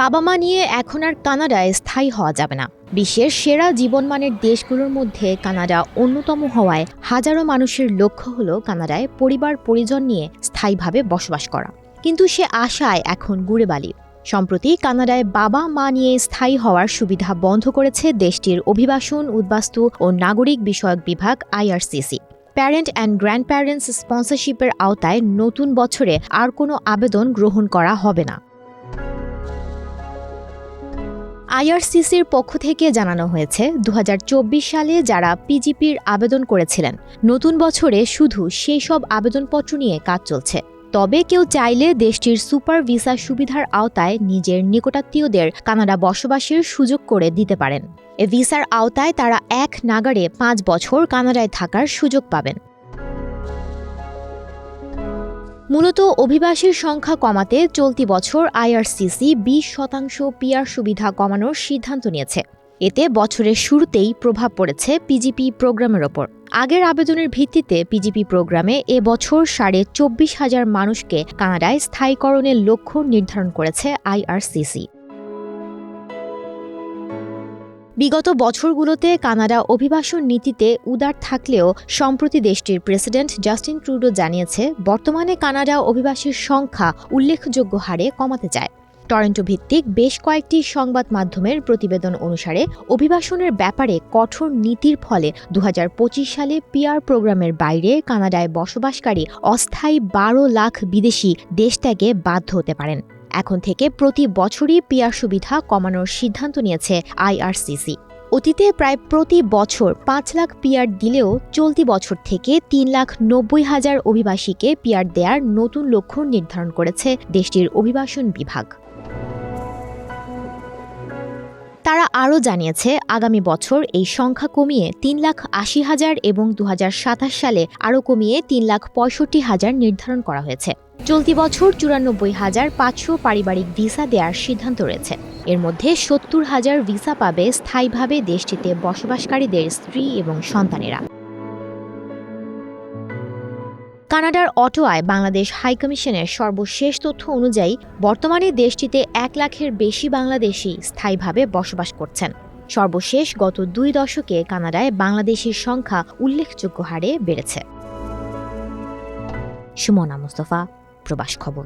বাবা মা নিয়ে এখন আর কানাডায় স্থায়ী হওয়া যাবে না। বিশ্বের সেরা জীবনমানের দেশগুলোর মধ্যে কানাডা অন্যতম হওয়ায় হাজারো মানুষের লক্ষ্য হল কানাডায় পরিবার পরিজন নিয়ে স্থায়ীভাবে বসবাস করা। কিন্তু সে আশায় এখন গুড়ে বালি। সম্প্রতি কানাডায় বাবা মা নিয়ে স্থায়ী হওয়ার সুবিধা বন্ধ করেছে দেশটির অভিবাসন, উদ্বাস্তু ও নাগরিক বিষয়ক বিভাগ IRCC. Parent and grand parents স্পন্সরশিপের আওতায় নতুন বছরে আর কোনো আবেদন গ্রহণ করা হবে না। আইআরসিসির পক্ষ থেকে জানানো হয়েছে দু হাজার চব্বিশ সালে যারা পিজিপির আবেদন করেছিলেন, নতুন বছরে শুধু সেই সব আবেদনপত্র নিয়ে কাজ চলছে। তবে কেউ চাইলে দেশটির সুপার ভিসা সুবিধার আওতায় নিজের নিকটাত্মীয়দের কানাডা বসবাসের সুযোগ করে দিতে পারেন। এ ভিসার আওতায় তারা এক নাগারে পাঁচ বছর কানাডায় থাকার সুযোগ পাবেন। মূলত অভিবাসীর সংখ্যা কমাতে চলতি বছর আইআরসিসি বিশ শতাংশ পিআর সুবিধা কমানোর সিদ্ধান্ত নিয়েছে। এতে বছরের শুরুতেই প্রভাব পড়েছে পিজিপি প্রোগ্রামের ওপর। আগের আবেদনের ভিত্তিতে পিজিপি প্রোগ্রামে এ বছর সাড়ে চব্বিশ হাজার মানুষকে কানাডায় স্থায়ীকরণের লক্ষ্য নির্ধারণ করেছে আইআরসিসি। বিগত বছরগুলোতে কানাডা অভিবাসন নীতিতে উদার থাকলেও সম্প্রতি দেশটির প্রেসিডেন্ট জাস্টিন ট্রুডো জানিয়েছে, বর্তমানে কানাডা অভিবাসীর সংখ্যা উল্লেখযোগ্য হারে কমাতে চায়। টরেন্টো ভিত্তিক বেশ কয়েকটি সংবাদ মাধ্যমের প্রতিবেদন অনুসারে, অভিবাসনের ব্যাপারে কঠোর নীতির ফলে দু হাজার পঁচিশ সালে পিআর প্রোগ্রামের বাইরে কানাডায় বসবাসকারী অস্থায়ী বারো লাখ বিদেশি দেশ ত্যাগে বাধ্য হতে পারেন। এখন থেকে প্রতি বছরই পিয়ার সুবিধা কমানোর সিদ্ধান্ত নিয়েছে আইআরসিসি। অতীতে প্রায় প্রতি বছর পাঁচ লাখ পিয়ার দিলেও চলতি বছর থেকে তিন লাখ নব্বই হাজার অভিবাসীকে পিয়ার দেয়ার নতুন লক্ষ্য নির্ধারণ করেছে দেশটির অভিবাসন বিভাগ। আরও জানিয়েছে, আগামী বছর এই সংখ্যা কমিয়ে তিন লাখ আশি হাজার এবং দু হাজার সাতাশ সালে আরও কমিয়ে তিন লাখ পঁয়ষট্টি হাজার নির্ধারণ করা হয়েছে। চলতি বছর চুরানব্বই হাজার পাঁচশো পারিবারিক ভিসা দেওয়ার সিদ্ধান্ত রয়েছে। এর মধ্যে সত্তর হাজার ভিসা পাবে স্থায়ীভাবে দেশটিতে বসবাসকারীদের স্ত্রী এবং সন্তানেরা। কানাডার অটোয়ায় বাংলাদেশ হাইকমিশনের সর্বশেষ তথ্য অনুযায়ী, বর্তমানে দেশটিতে এক লাখের বেশি বাংলাদেশি স্থায়ীভাবে বসবাস করছেন। সর্বশেষ গত দুই দশকে কানাডায় বাংলাদেশের সংখ্যা উল্লেখযোগ্য হারে বেড়েছে। সুমনা মুস্তফা, প্রবাস খবর।